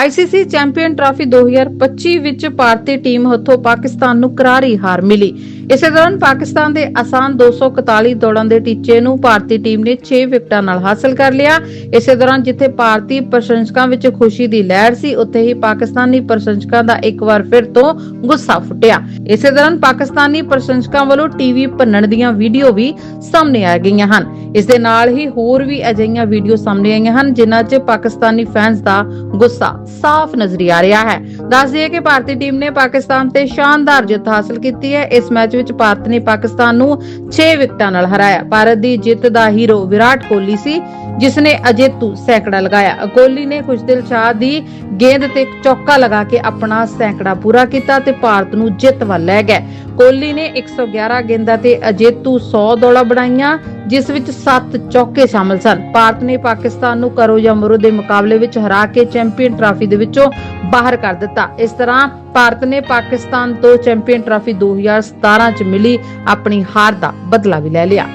ICC champion trophy 2025 ਵਿੱਚ ਭਾਰਤੀ team ਹੱਥੋਂ ਪਾਕਿਸਤਾਨ ਨੂੰ ਕਰਾਰੀ ਹਾਰ ਮਿਲੀ। ਇਸੇ ਦੌਰਾਨ ਪਾਕਿਸਤਾਨ ਦੇ ਆਸਾਨ 241 ਦੌੜਾਂ ਦੇ ਟੀਚੇ ਨੂੰ ਭਾਰਤੀ ਟੀਮ ਨੇ 6 ਵਿਕਟਾਂ ਨਾਲ ਹਾਸਲ ਕਰ ਲਿਆ। ਇਸੇ ਦੌਰਾਨ ਜਿੱਥੇ ਭਾਰਤੀ ਪ੍ਰਸ਼ੰਸਕਾਂ ਵਿੱਚ ਖੁਸ਼ੀ ਦੀ ਲਹਿਰ ਸੀ, ਉੱਥੇ ਹੀ ਪਾਕਿਸਤਾਨੀ ਪ੍ਰਸ਼ੰਸਕਾਂ ਦਾ ਇੱਕ ਵਾਰ ਫਿਰ ਤੋਂ ਗੁੱਸਾ ਫੁੱਟਿਆ। ਇਸੇ ਦੌਰਾਨ ਪਾਕਿਸਤਾਨੀ ਪ੍ਰਸ਼ੰਸਕਾਂ ਵੱਲੋਂ ਟੀਵੀ ਭੰਨਣ ਦੀਆਂ ਵੀਡੀਓ ਵੀ ਸਾਹਮਣੇ ਆ ਗਈਆਂ ਹਨ। ਇਸ ਦੇ ਨਾਲ ਹੀ ਹੋਰ ਵੀ ਅਜਿਹੀਆਂ ਵੀਡੀਓ ਸਾਹਮਣੇ ਆਈਆਂ ਹਨ, ਜਿਨ੍ਹਾਂ 'ਚ ਪਾਕਿਸਤਾਨੀ ਫੈਨਸ ਦਾ ਗੁੱਸਾ ਸਾਫ਼ ਨਜ਼ਰੀ ਆ ਰਿਹਾ ਹੈ। ਦੱਸ ਦਈਏ ਕਿ ਭਾਰਤੀ ਟੀਮ ਨੇ ਪਾਕਿਸਤਾਨ ਤੇ ਸ਼ਾਨਦਾਰ ਜਿੱਤ ਹਾਸਲ ਕੀਤੀ ਹੈ। ਇਸ ਮੈਚ ਵਿੱਚ ਭਾਰਤ ਨੇ ਪਾਕਿਸਤਾਨ ਨੂੰ 6 ਵਿਕਟਾਂ ਨਾਲ ਹਰਾਇਆ। ਭਾਰਤ ਦੀ ਜਿੱਤ ਦਾ ਹੀਰੋ ਵਿਰਾਟ ਕੋਹਲੀ ਸੀ, ਜਿਸ ਨੇ ਅਜੇਤੂ ਸੈਂਕੜਾ ਲਗਾਇਆ। ਕੋਹਲੀ ਨੇ ਖੁਸ਼ਦਿਲ ਸ਼ਾਹ ਦੀ ਗੇਂਦ ਤੇ ਚੌਕਾ ਲਗਾ ਕੇ ਆਪਣਾ ਸੈਂਕੜਾ ਪੂਰਾ ਕੀਤਾ ਤੇ ਭਾਰਤ ਨੂੰ ਜਿੱਤ ਵੱਲ ਲੈ ਗਿਆ ਕੋਹਲੀ ਨੇ 111 ਗੇਂਦਾਂ ਤੇ ਅਜੇਤੂ 100 ਦੌੜਾਂ ਬਣਾਈਆਂ। ਜਿਸ ਵਿੱਚ 7 ਚੌਕੇ ਸ਼ਾਮਲ ਸਨ। ਭਾਰਤ ਨੇ ਪਾਕਿਸਤਾਨ ਨੂੰ ਕਰੋ ਜਾਂ ਮਰੋ ਦੇ ਮੁਕਾਬਲੇ ਵਿੱਚ ਹਰਾ ਕੇ ਚੈਂਪੀਅਨ ਟਰਾਫੀ ਦੇ ਵਿੱਚੋਂ ਬਾਹਰ ਕਰ ਦਿੱਤਾ। ਇਸ ਤਰ੍ਹਾਂ ਭਾਰਤ ਨੇ ਪਾਕਿਸਤਾਨ ਤੋਂ ਚੈਂਪੀਅਨ ਟਰਾਫੀ 2017 ਚ ਮਿਲੀ, ਆਪਣੀ ਹਾਰ ਦਾ ਬਦਲਾ ਵੀ ਲੈ ਲਿਆ।